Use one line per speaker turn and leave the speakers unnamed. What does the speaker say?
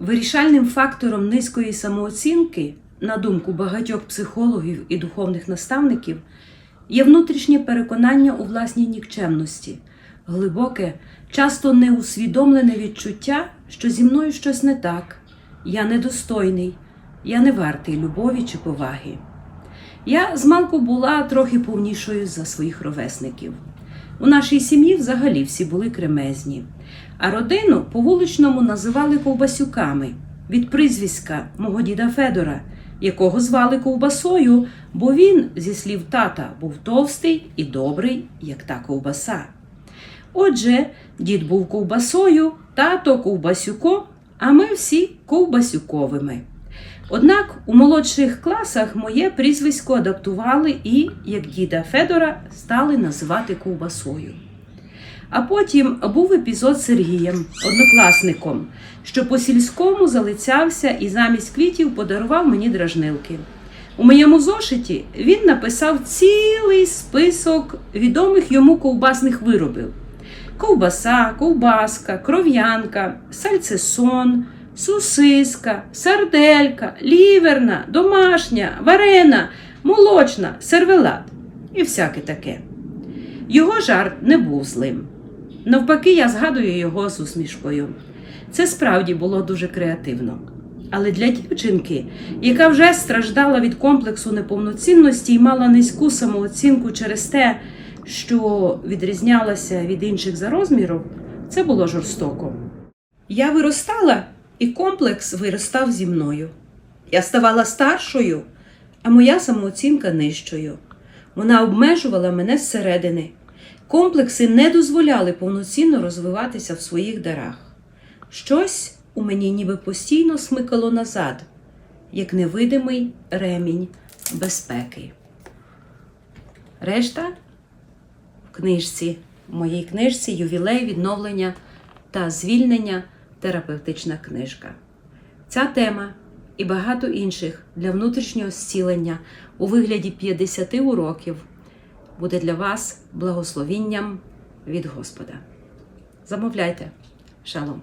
Вирішальним фактором низької самооцінки, на думку багатьох психологів і духовних наставників, є внутрішнє переконання у власній нікчемності, глибоке, часто неусвідомлене відчуття, що зі мною щось не так, я недостойний, я не вартий любові чи поваги. Я змалку була трохи повнішою за своїх ровесників. У нашій сім'ї взагалі всі були кремезні, а родину по вуличному називали ковбасюками від прізвиська мого діда Федора, якого звали ковбасою, бо він, зі слів тата, був товстий і добрий, як та ковбаса. Отже, дід був ковбасою, тато ковбасюко, а ми всі ковбасюковими. Однак у молодших класах моє прізвисько адаптували і, як діда Федора, стали називати ковбасою. А потім був епізод з Сергієм, однокласником, що по сільському залицявся і замість квітів подарував мені дражнилки. У моєму зошиті він написав цілий список відомих йому ковбасних виробів: ковбаса, ковбаска, кров'янка, сальцесон, сусиска, сарделька, ліверна, домашня, варена, молочна, сервелат і всяке таке. Його жарт не був злим. Навпаки, я згадую його з усмішкою. Це справді було дуже креативно. Але для дівчинки, яка вже страждала від комплексу неповноцінності і мала низьку самооцінку через те, що відрізнялася від інших за розміром, це було жорстоко. Я виростала, і комплекс виростав зі мною. Я ставала старшою, а моя самооцінка нижчою. Вона обмежувала мене зсередини. Комплекси не дозволяли повноцінно розвиватися в своїх дарах. Щось у мені ніби постійно смикало назад, як невидимий ремінь безпеки. Решта в книжці, в моїй книжці Ювілей відновлення та звільнення терапевтична книжка. Ця тема і багато інших для внутрішнього зцілення у вигляді 50 уроків буде для вас благословінням від Господа. Замовляйте. Шалом!